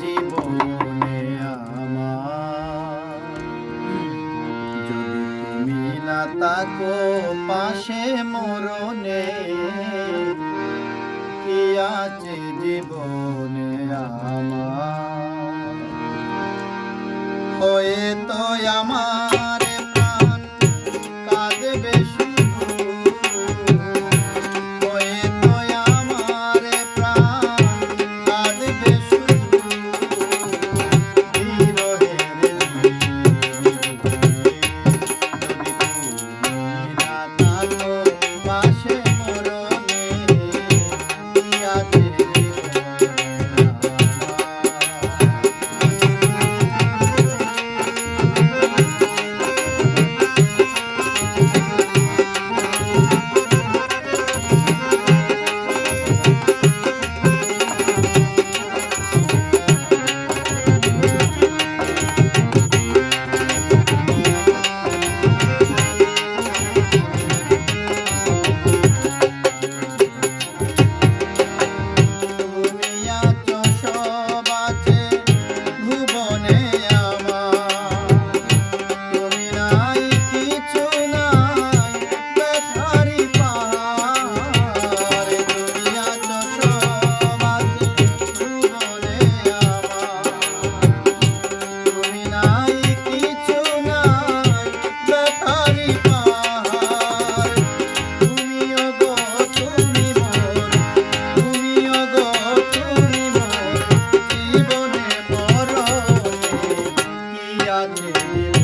জীবনে আমার। যদি তাকো পাশে মরণে কি আছে জীবনে আমার? হয়ে তো আমার Thank you.